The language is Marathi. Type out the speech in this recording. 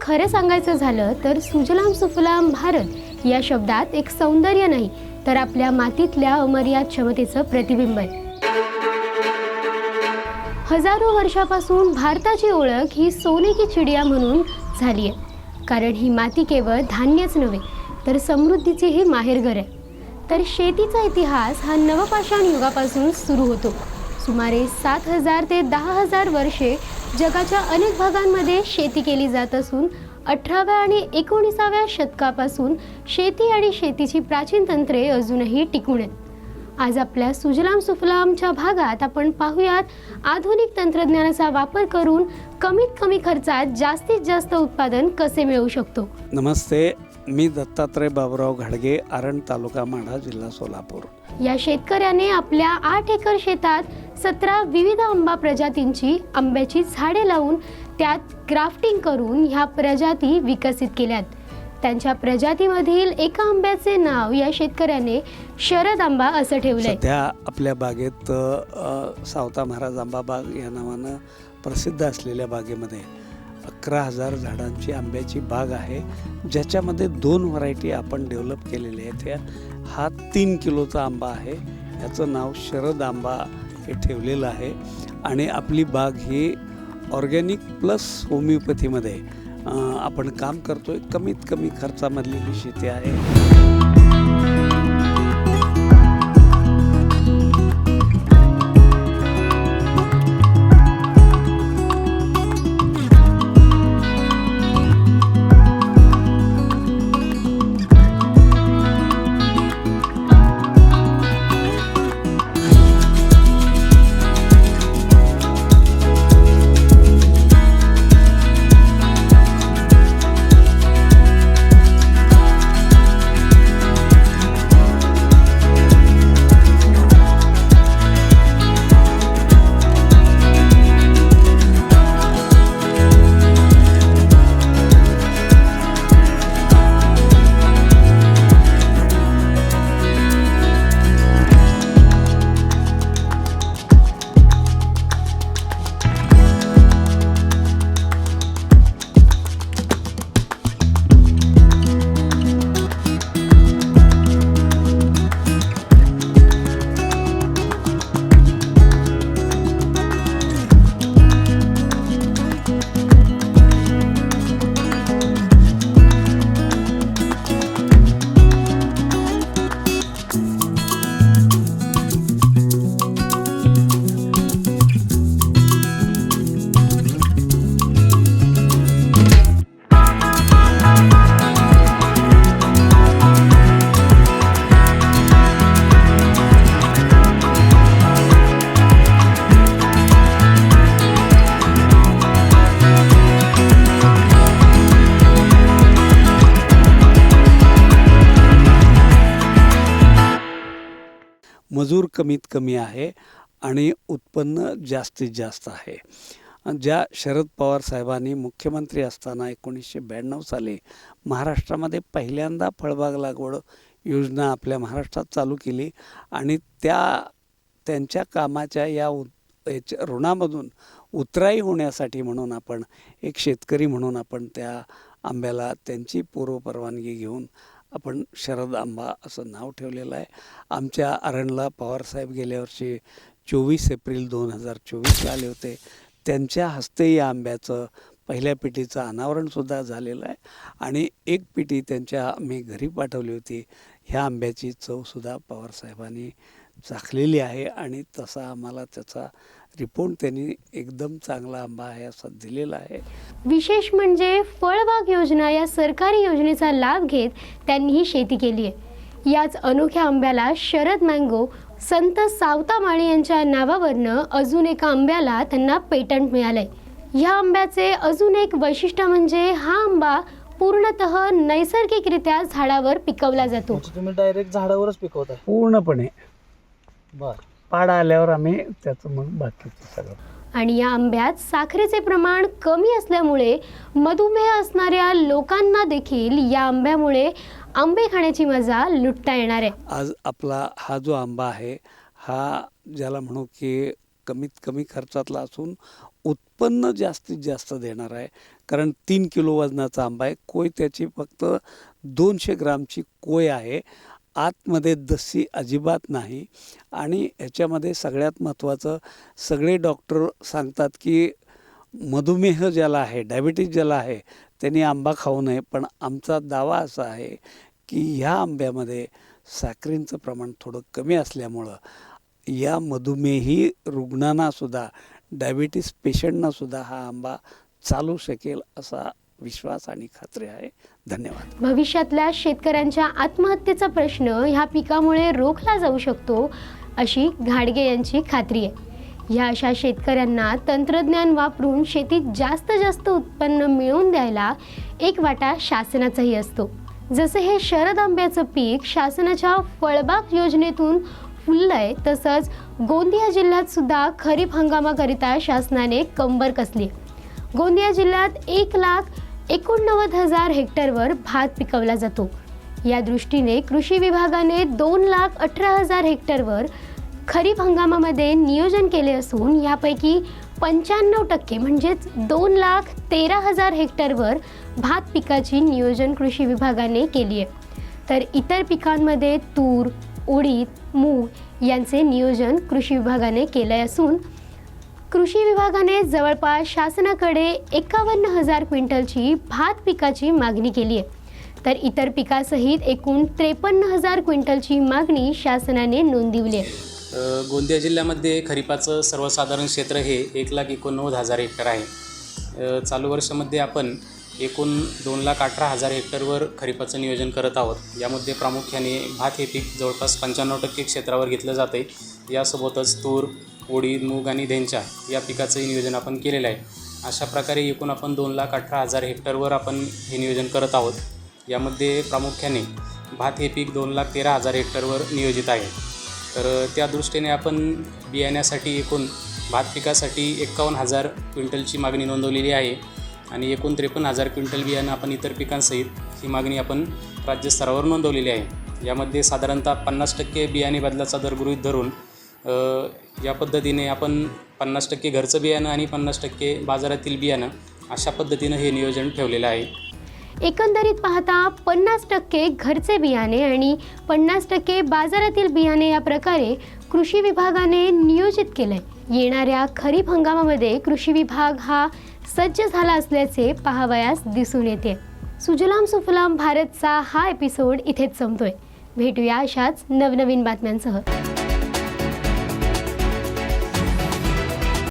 खरं सांगायचं झालं तर सुजलाम सुफलाम भारत या शब्दात एक सौंदर्य नाही तर आपल्या मातीतल्या अमर्याद क्षमतेचं प्रतिबिंब आहे. हजारो वर्षापासून भारताची ओळख ही सोने की चिडिया म्हणून झाली आहे. कारण ही माती केवळ धान्यच नव्हे तर समृद्धीचेही माहेरघर आहे. तर शेतीचा इतिहास हा नवपाषाण युगापासून सुरू होतो. सुमारे सात हजार ते दहा हजार वर्षे जगाच्या अनेक भागांमध्ये शेती केली जात असून अठराव्या आणि एकोणीसाव्या शतकापासून शेती आणि शेतीची प्राचीन तंत्रे अजूनही टिकून आहेत. आज आपल्या सुजलाम सुफलामच्या भागात आपण पाहूयात आधुनिक तंत्रज्ञानाचा वापर करून कमीत कमी खर्चात जास्तीत जास्त उत्पादन कसे मिळवू शकतो? नमस्ते मी दत्तात्रय बाबुराव घाडगे आरण तालुका माढा जिल्हा सोलापूर. या शेतकऱ्याने आपल्या आठ एकर शेतात सतरा विविध आंबा प्रजातींची आंब्याची झाडे लावून त्यात ग्राफ्टिंग करून ह्या प्रजाती विकसित केल्यात. त्यांच्या प्रजातीमधील एका आंब्याचे नाव या शेतकऱ्याने शरद आंबा असं ठेवलंय. सध्या आपल्या बागेत अ, सावता महाराज आंबा बाग या नावानं प्रसिद्ध असलेल्या बागेमध्ये अकरा हजार झाडांची आंब्याची बाग आहे ज्याच्यामध्ये दोन व्हरायटी आपण डेव्हलप केलेल्या आहेत. ह्या हा तीन किलोचा आंबा आहे. याचं नाव शरद आंबा हे ठेवलेलं आहे. आणि आपली बाग ही ऑर्गॅनिक प्लस होमिओपॅथीमध्ये आपण काम करतो आहे कमीत कमी खर्चामधली ही शेती आहे. मजूर कमीत कमी आहे आणि उत्पन्न जास्तीत जास्त आहे. ज्या शरद पवार साहेबांनी मुख्यमंत्री असताना एकोणीसशे ब्याण्णव साली महाराष्ट्रामध्ये पहिल्यांदा फळबाग लागवड योजना आपल्या महाराष्ट्रात चालू केली आणि त्या त्यांच्या कामाच्या या उ याच्या ऋणामधून उतराई होण्यासाठी म्हणून आपण एक शेतकरी म्हणून आपण त्या आंब्याला त्यांची पूर्वपरवानगी घेऊन आपण शरद आंबा असं नाव ठेवलेलं आहे. आमच्या अरणला पवारसाहेब गेल्या वर्षी चोवीस एप्रिल दोन हजार चोवीसला आले होते. त्यांच्या हस्ते या आंब्याचं पहिल्या पिढीचं अनावरणसुद्धा झालेलं आहे. आणि एक पेटी त्यांच्या मी घरी पाठवली होती. ह्या आंब्याची चवसुद्धा पवारसाहेबांनी चाखलेली आहे आणि तसा आम्हाला त्याचा रिपोर्ट त्यांनी एकदम चांगला आंबा आहे असा दिलेला आहे. विशेष म्हणजे फळबाग योजना या सरकारी योजनेचा लाभ घेत त्यांनी ही शेती केली आहे. याच अनोख्या आंब्याला शरद मँगो संत सावता माळी यांच्या नावावरनं अजून एका आंब्याला त्यांना पेटंट मिळालंय. ह्या आंब्याचे अजून एक वैशिष्ट्य म्हणजे हा आंबा पूर्णतः नैसर्गिकरित्या झाडावर पिकवला जातो. म्हणजे तुम्ही डायरेक्ट झाडावरच पिकवताय? पूर्णपणे. बर. पाड आल्यावर आम्ही त्याचं मग बाकीचं सगळं. आणि या आंब्यात साखरेचे प्रमाण कमी असल्यामुळे मधुमेह असणाऱ्या लोकांना देखील या आंब्यामुळे आंबे खाण्याची मजा लुटता येणार आहे. आज आपला हा जो आंबा आहे हा ज्याला म्हणू की कमीत कमी खर्चातला असून उत्पन्न जास्तीत जास्त देणार आहे. कारण तीन किलो वजनाचा आंबा आहे. कोय त्याची फक्त दोनशे ग्रामची कोय आहे. आतमध्ये दस्सी अजिबात नाही. आणि ह्याच्यामध्ये सगळ्यात महत्त्वाचं सगळे डॉक्टर सांगतात की मधुमेह ज्याला आहे डायबिटीज ज्याला आहे त्यांनी आंबा खाऊ नये. पण आमचा दावा असा आहे की ह्या आंब्यामध्ये साखरींचं प्रमाण थोडं कमी असल्यामुळं या मधुमेही रुग्णांनासुद्धा डायबिटीस पेशंटनासुद्धा हा आंबा चालू शकेल असा विश्वास आणि खात्री आहे. धन्यवाद. भविष्यातल्या शेतकऱ्यांच्या आत्महत्येचा प्रश्न ह्या पिकामुळे रोखला जाऊ शकतो अशी घाडगे यांची खात्री आहे. ह्या अशा शेतकऱ्यांना तंत्रज्ञान वापरून शेतीत जास्त जास्त उत्पन्न मिळवून द्यायला एक वाटा शासनाचाही असतो. जसं हे शरद आंब्याचं पीक शासनाच्या फळबाग योजनेतून फुललंय तसंच गोंदिया जिल्ह्यात सुद्धा खरीप हंगामाकरिता शासनाने कंबर कसली गोंदिया जिल्ह्यात एक लाख एकोणनव्वद हजार हेक्टरवर भात पिकवला जातो. या दृष्टीने कृषी विभागाने दोन लाख अठरा हजार हेक्टरवर खरीप हंगामामध्ये नियोजन केले असून यापैकी पंच्याण्णव टक्के म्हणजेच दोन लाख तेरा हजार हेक्टरवर भात पिकाची नियोजन कृषी विभागाने केली आहे. तर इतर पिकांमध्ये तूर उडीद मूग यांचे नियोजन कृषी विभागाने केले असून कृषी विभागाने जवळपास शासनाकडे एकावन्न हजार क्विंटलची भात पिकाची मागणी केली आहे. तर इतर पिकासहित एकूण त्रेपन्न हजार क्विंटलची मागणी शासनाने नोंदवली आहे. गोंदिया जिल्ह्यामध्ये खरीपाचं सर्वसाधारण क्षेत्र हे एक लाख एकोणनव्वद हजार हेक्टर आहे. चालू वर्षामध्ये आपण एकूण दोन लाख अठरा हजार हेक्टरवर खरीपाचं नियोजन करत आहोत. यामध्ये प्रामुख्याने भात हे पीक जवळपास पंच्याण्णव टक्के क्षेत्रावर घेतलं जातं आहे यासोबतच तूर उडीद मूग आणि धेंचा या पिकाचंही नियोजन आपण केलेलं आहे. अशा प्रकारे एकूण आपण दोन लाख अठरा हजार हेक्टरवर आपण हे नियोजन करत आहोत. यामध्ये प्रामुख्याने भात हे पीक दोन लाख तेरा हजार हेक्टरवर नियोजित आहे. तर त्या दृष्टीने आपण बियाण्यासाठी एकूण भात पिकासाठी एक्कावन्न हजार क्विंटलची मागणी नोंदवलेली आहे आणि एकूण त्रेपन्न हजार क्विंटल बियाणं आपण इतर पिकांसहित ही मागणी आपण राज्यस्तरावर नोंदवलेली आहे. यामध्ये साधारणतः पन्नास टक्के बियाणे बदलाचा दर गृहीत धरून या पद्धतीने आपण पन्नास टक्के घरचं बियाणं आणि पन्नास टक्के बाजारातील बियाणं अशा पद्धतीनं हे नियोजन ठेवलेलं आहे. एकंदरीत पाहता पन्नास टक्के घरचे बियाणे आणि पन्नास टक्के बाजारातील बियाणे या प्रकारे कृषी विभागाने नियोजित केलंय. येणाऱ्या खरीप हंगामामध्ये कृषी विभाग हा सज्ज झाला असल्याचे पाहावयास दिसून येते. सुजलाम सुफलाम भारतचा हा एपिसोड इथेच संपतोय. भेटूया अशाच नवनवीन बातम्यांसह.